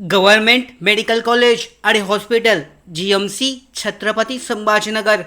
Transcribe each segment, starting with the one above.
Government medical college आणि hospital G M C Chhatrapati Sambhajinagar.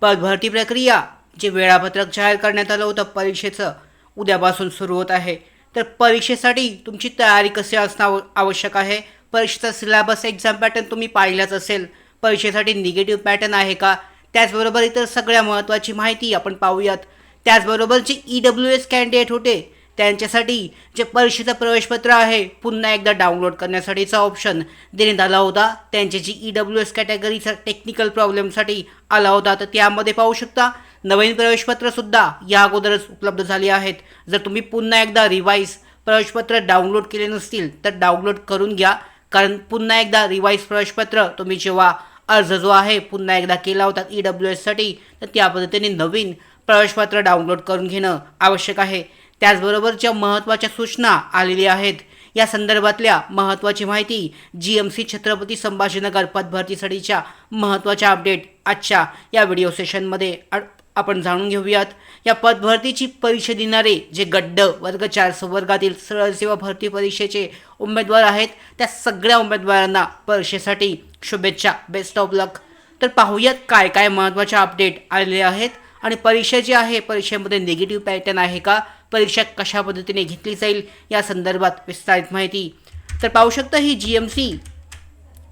पदभरती प्रक्रिया जे वेळापत्रक जाहीर करण्यात आलं होतं परीक्षेचं उद्यापासून सुरू होत आहे. तर परीक्षेसाठी तुमची तयारी कशी असणं आव- आवश्यक आहे? परीक्षेचा सिलेबस एक्झाम पॅटर्न तुम्ही पाहिलाच असेल. परीक्षेसाठी निगेटिव्ह पॅटर्न आहे का? त्याचबरोबर इतर सगळ्या महत्त्वाची माहिती आपण पाहूयात. त्याचबरोबर जे ई डब्ल्यू एस कॅन्डिडेट होते त्यांच्यासाठी जे परीक्षेचं प्रवेशपत्र आहे पुन्हा एकदा डाउनलोड करण्यासाठीचा ऑप्शन देण्यात आला होता. त्यांची जी ई डब्ल्यू एस कॅटेगरीचा टेक्निकल प्रॉब्लेमसाठी आला होता तर त्यामध्ये पाहू शकता नवीन प्रवेशपत्रसुद्धा या अगोदरच उपलब्ध झाली आहेत. जर तुम्ही पुन्हा एकदा रिवाईज प्रवेशपत्र डाउनलोड केले नसतील तर डाउनलोड करून घ्या. कारण पुन्हा एकदा रिवाईज प्रवेशपत्र तुम्ही जेव्हा अर्ज जो आहे पुन्हा एकदा केला होता ई डब्ल्यू एससाठी तर त्या पद्धतीने नवीन प्रवेशपत्र डाउनलोड करून घेणं आवश्यक आहे. त्याचबरोबर ज्या महत्त्वाच्या सूचना आलेल्या आहेत या संदर्भातल्या महत्त्वाची माहिती G M C Chhatrapati Sambhajinagar पदभरतीसाठीच्या महत्त्वाच्या अपडेट आजच्या या व्हिडिओ सेशनमध्ये आपण जाणून घेऊयात. या पदभरतीची परीक्षा देणारे जे गड्ड वर्ग चार वर्गातील सरळ सेवा भरती परीक्षेचे उमेदवार आहेत त्या सगळ्या उमेदवारांना परीक्षेसाठी शुभेच्छा. बेस्ट ऑफ लक तर पाहूयात काय काय महत्त्वाच्या अपडेट आलेले आहेत आणि परीक्षा जी आहे परीक्षेमध्ये निगेटिव्ह पॅटर्न आहे का? परीक्षा कशा पद्धतीने घेतली जाईल या संदर्भात विस्तारित माहिती. तर पाहू शकता ही जी एम सी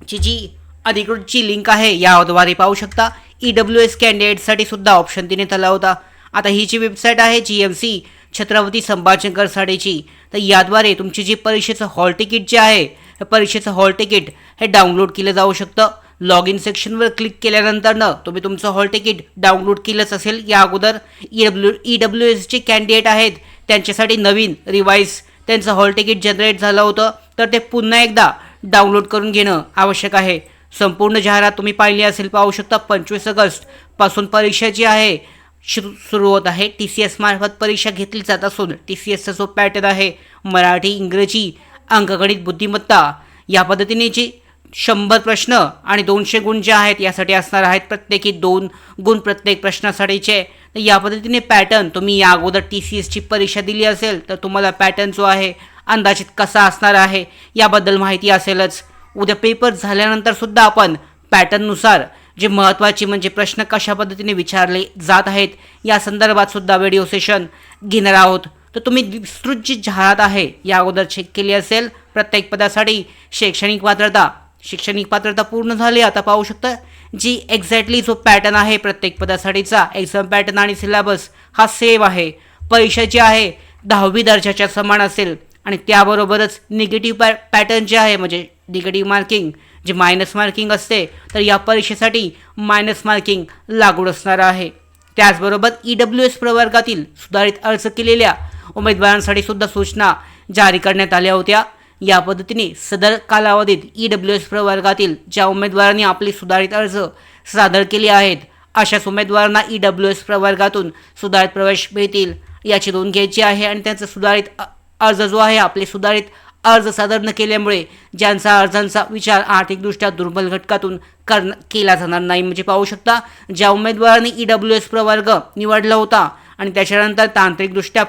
ची जी अधिकृतची लिंक आहे याद्वारे पाहू शकता. ई डब्ल्यू एस कॅन्डिडेटसाठी सुद्धा ऑप्शन देण्यात आला होता. आता ही जी वेबसाईट आहे जी एम सी छत्रपती संभाजीनगरसाठीची तर याद्वारे तुमची जी परीक्षेचं हॉल तिकीट जे आहे परीक्षेचं हॉल तिकीट हे डाउनलोड केलं जाऊ शकतं. लॉग इन सेक्शनवर क्लिक केल्यानंतरनं तुम्ही तुमचं हॉल तिकीट डाउनलोड केलंच असेल. या अगोदर ई डब्ल्यू ई डब्ल्यू एसचे कॅन्डिडेट आहेत. त्यांच्यासाठी नवीन रिवाईज त्यांचं हॉल तिकीट जनरेट झालं होतं. तर ते पुन्हा एकदा डाउनलोड करून घेणं आवश्यक आहे. संपूर्ण जाहिरात तुम्ही पाहिली असेल पाहू शकता पंचवीस ऑगस्टपासून परीक्षा जी आहे सुरू सुरू होत आहे. टी सी एस मार्फत परीक्षा घेतली जात असून टी सी एसचा जो पॅटर्न आहे मराठी इंग्रजी अंकगणित बुद्धिमत्ता या पद्धतीने जी शंभर प्रश्न आणि दोनशे गुण जे आहेत यासाठी असणार आहेत प्रत्येकी दोन गुण प्रत्येक प्रश्नासाठीचे. तर या पद्धतीने पॅटर्न तुम्ही या अगोदर टी सी एसची परीक्षा दिली असेल तर तुम्हाला पॅटर्न जो आहे अंदाजित कसा असणार आहे याबद्दल माहिती असेलच. उद्या पेपर झाल्यानंतर सुद्धा आपण पॅटर्ननुसार जे महत्त्वाचे म्हणजे प्रश्न कशा पद्धतीने विचारले जात आहेत या संदर्भात सुद्धा व्हिडिओ सेशन घेणार आहोत. तर तुम्ही विस्तृत जी जाहिरात आहे या अगोदर चेक केली असेल प्रत्येक पदासाठी शैक्षणिक पात्रता शैक्षणिक पात्रता पूर्ण झाली आता पाहू शकता जी एक्झॅक्टली जो पॅटर्न आहे प्रत्येक पदासाठीचा एक्झाम पॅटर्न आणि सिलेबस हा सेम आहे. परीक्षा जी आहे दहावी दर्जाच्या समान असेल आणि त्याबरोबरच निगेटिव्ह पॅ पॅटर्न जे आहे म्हणजे निगेटिव्ह मार्किंग जे मायनस मार्किंग असते तर या परीक्षेसाठी मायनस मार्किंग लागू असणार आहे. त्याचबरोबर ई डब्ल्यू एस प्रवर्गातील सुधारित अर्ज केलेल्या उमेदवारांसाठी सुद्धा सूचना जारी करण्यात आल्या होत्या. या पद्धतीने सदर कालावधीत ई डब्ल्यू एस प्रवर्गातील ज्या उमेदवारांनी आपले सुधारित अर्ज सादर केले आहेत अशाच उमेदवारांना ई डब्ल्यू एस प्रवर्गातून सुधारित प्रवेश मिळतील. याची नोंद घ्यायची आहे आणि त्यांचा सुधारित अर्ज जो आहे आपले सुधारित अर्ज सादर न केल्यामुळे ज्यांचा अर्जांचा विचार आर्थिकदृष्ट्या दुर्बल घटकातून कर केला जाणार नाही. म्हणजे पाहू शकता ज्या उमेदवारांनी ई डब्ल्यू एस प्रवर्ग निवडला होता आणि त्याच्यानंतर तांत्रिकदृष्ट्या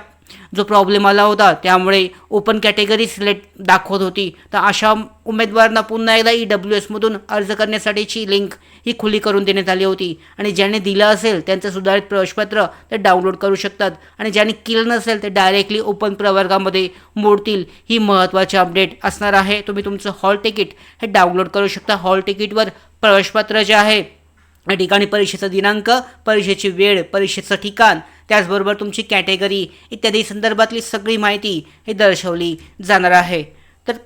जो प्रॉब्लेम आला होता त्यामुळे ओपन कॅटेगरी सिलेक्ट दाखवत होती. तर अशा उमेदवारांना पुन्हा एकदा ई डब्ल्यू एसमधून अर्ज करण्यासाठीची लिंक ही खुली करून देण्यात आली होती. आणि ज्याने दिलं असेल त्यांचं सुधारित प्रवेशपत्र ते डाउनलोड करू शकतात. आणि ज्यांनी केलं नसेल ते डायरेक्टली ओपन प्रवर्गामध्ये मोडतील. ही महत्त्वाची अपडेट असणार आहे. तुम्ही तुमचं हॉल तिकीट हे डाउनलोड करू शकता. हॉल तिकीटवर प्रवेशपत्र जे आहे या ठिकाणी परीक्षेचा दिनांक परीक्षेची वेळ परीक्षेचं ठिकाण त्याचबरोबर तुमची कॅटेगरी इत्यादी संदर्भातली सगळी माहिती ही दर्शवली जाणार आहे. तर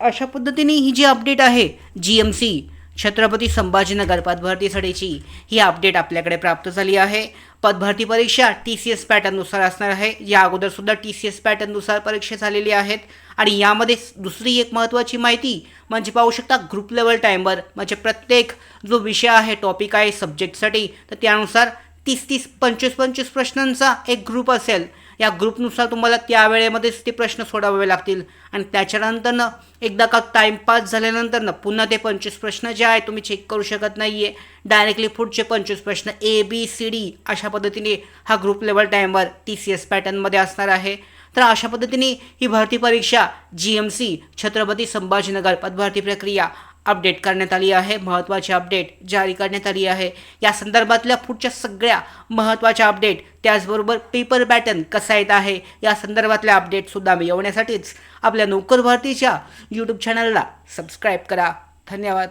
अशा पद्धतीने ही जी अपडेट आहे G M C Chhatrapati Sambhajinagar पदभरतीसाठीची ही अपडेट आपल्याकडे प्राप्त झाली आहे. पदभरती परीक्षा टी सी एस पॅटर्ननुसार असणार आहे. या अगोदरसुद्धा टी सी एस पॅटर्ननुसार परीक्षा झालेली आहेत. आणि यामध्ये दुसरी एक महत्त्वाची माहिती म्हणजे पाहू शकता ग्रुप लेवल टाईमवर म्हणजे प्रत्येक जो विषय आहे टॉपिक आहे सब्जेक्टसाठी तर त्यानुसार तीस तीस पंचवीस पंचवीस प्रश्नांचा एक ग्रुप असेल. या ग्रुपनुसार तुम्हाला त्या वेळेमध्येच ते प्रश्न सोडवावे लागतील. आणि त्याच्यानंतरनं एकदा का टाईमपास झाल्यानंतरनं पुन्हा ते पंचवीस प्रश्न जे आहे तुम्ही चेक करू शकत नाही आहे डायरेक्टली पुढचे पंचवीस प्रश्न ए बी सी डी अशा पद्धतीने हा ग्रुप लेवल टाईमवर टी सी एस पॅटर्नमध्ये असणार आहे. तर अशा पद्धतीने ही भरती परीक्षा G M C Chhatrapati Sambhajinagar पदभरती प्रक्रिया अपडेट करण्यात आली आहे. महत्त्वाची अपडेट जारी करण्यात आली आहे. या संदर्भातल्या पुढच्या सगळ्या महत्त्वाच्या अपडेट त्याचबरोबर पेपर पॅटर्न कसा येत आहे या संदर्भातल्या अपडेटसुद्धा मिळवण्यासाठीच आपल्या नोकर भरतीच्या यूट्यूब चॅनलला सबस्क्राईब करा. धन्यवाद.